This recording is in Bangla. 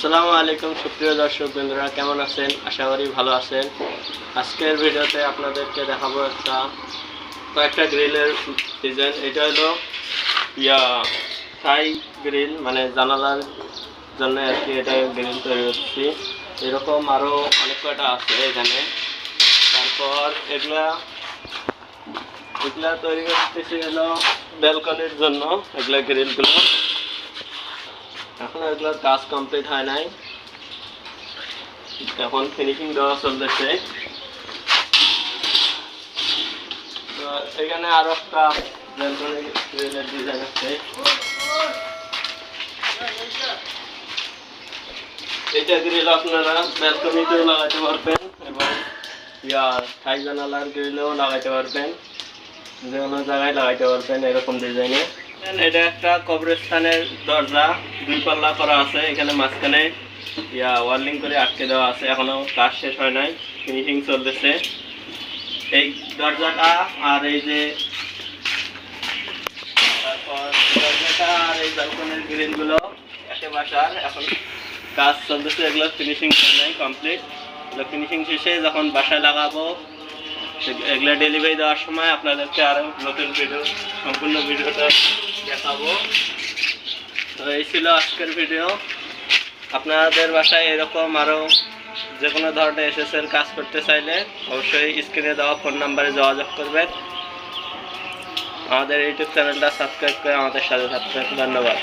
আসসালামু আলাইকুম, সুপ্রিয় দর্শক বন্ধুরা, কেমন আছেন? আশা করি ভালো আছেন। আজকের ভিডিওতে আপনাদেরকে দেখাবো একটা, কয়েকটা গ্রিলের ডিজাইন। এটা হলো, ইয়া, থাই গ্রিল মানে জানালার জন্য আর কি এটা গ্রিল তৈরি করছি এরকম আরও অনেক কয়টা আছে এখানে। তারপর এগুলা এগুলা তৈরি করতেছি হলো ব্যালকনির জন্য, এগুলা গ্রিলগুলো। এখন এগুলোর কাজ কমপ্লিট হয় নাই। এখন ফিনিশিং দেওয়া চলতেছে। তো এখানে আরও একটা ডিজাইন আছে। এটা গ্রিল আপনারা ব্যালকনিতেও লাগাতে পারবেন, এবং ইয়া থাই জানালার গ্রিলেও লাগাতে পারবেন। যে কোনো জায়গায় লাগাইতে পারবেন এরকম ডিজাইনে এটা একটা কবরস্থানের দরজা দুই পাল্লা করা আছে, এখানে মাঝখানে, ইয়া, ওয়ার্লিং করে আটকে দেওয়া আছে, এখনও কাজ শেষ হয় নাই, ফিনিশিং চলতেছে। এই দরজাটা আর এই যে, তারপর দরজাটা আর এই ব্যালকনের গ্রিলগুলো একে বাসার, এখন কাজ চলতেছে, এগুলো ফিনিশিং হয় নাই কমপ্লিট এগুলো ফিনিশিং শেষে যখন বাসায় লাগাবো এগুলো ডেলিভারি দেওয়ার সময় আপনাদেরকে আরও নতুন ভিডিও সম্পূর্ণ ভিডিওটা দেখাবো। তো এই ছিল আজকের ভিডিও আপনাদের বাসায় এরকম আরও যে কোনো ধরনের এসএসের কাজ করতে চাইলে অবশ্যই স্ক্রিনে দেওয়া ফোন নাম্বারে যোগাযোগ করবেন। আমাদের ইউটিউব চ্যানেলটা সাবস্ক্রাইব করে আমাদের সাথে থাকবেন। ধন্যবাদ।